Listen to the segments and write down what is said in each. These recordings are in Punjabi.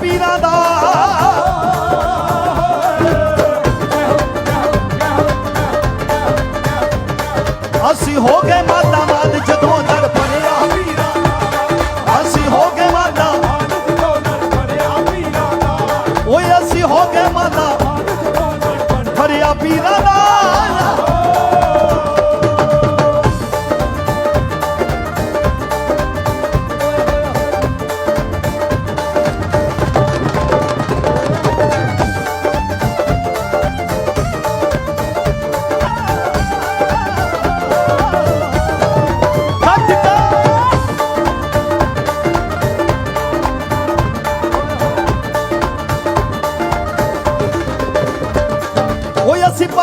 比那大。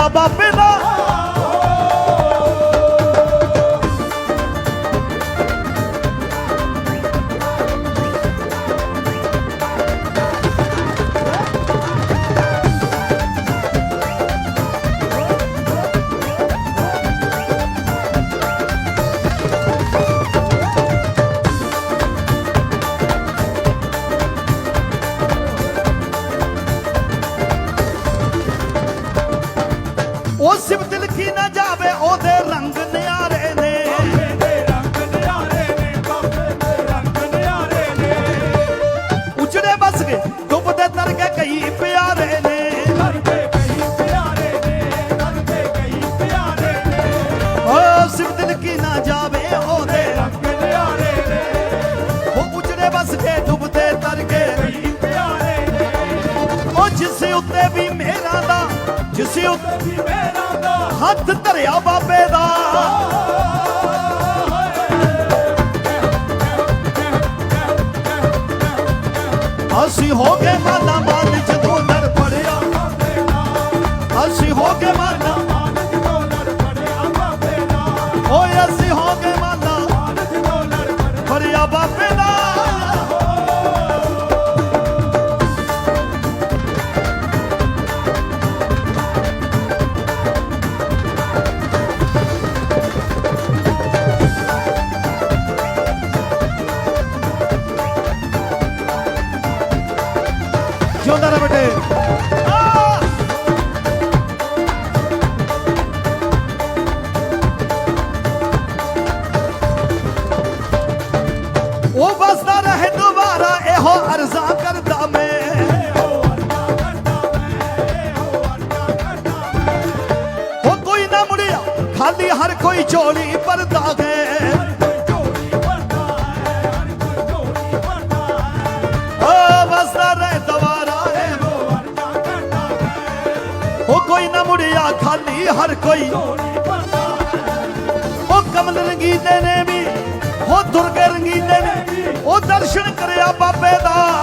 Baba ਉੱਤੇ ਵੀ ਮੇਰਾ ਦਾ, ਜਿਸ ਉੱਤੇ ਵੀ ਮੇਰਾ ਦਾ। ਹੱਥ ਧਰਿਆ ਬਾਬੇ ਦਾ। ਅਸੀਂ ਹੋ ਗਏ ਮਾਲਾ ਮਾਲ ਕੋਈ ਝੋਲੀ ਪਰਦਾ ਹੈ। ਕੋਈ ਨਾ ਮੁੜਿਆ ਖਾਲੀ, ਹਰ ਕੋਈ। ਉਹ ਕਮਲ ਰੰਗੀਦੇ ਨੇ ਵੀ ਉਹ ਦੁਰਗੇ ਰੰਗੀਲੇ ਨੇ। ਉਹ ਦਰਸ਼ਨ ਕਰਿਆ ਬਾਬੇ ਦਾ।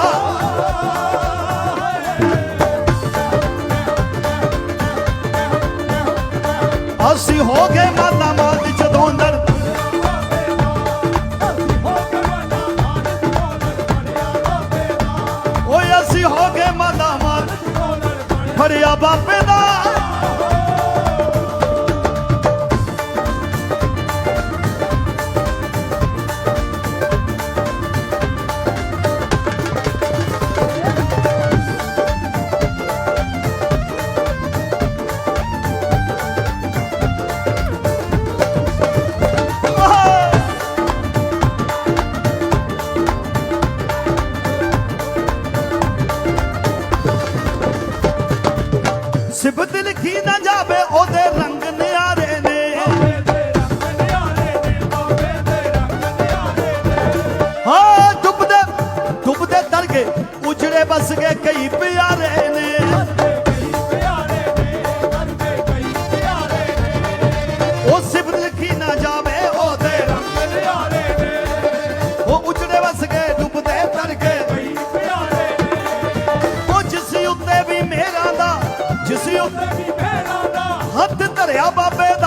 ਉਜੜੇ ਬਸ ਗਏ ਕਈ ਪਿਆਰੇ ਨੇ। ਉਹ ਸਿਫਤ ਲਿਖੀ ਨਾ ਜਾਵੇ, ਉਹਦੇ ਉਹ ਉਜੜੇ ਵਸ ਗਏ ਡੁੱਬਦੇ ਤਰ ਗਏ ਉਹ ਜਿਸ ਉੱਤੇ ਵੀ ਮੇਰਾ ਦਾ, ਜਿਸ ਉੱਤੇ ਵੀ ਹੱਥ ਧਰਿਆ ਬਾਬੇ ਦਾ।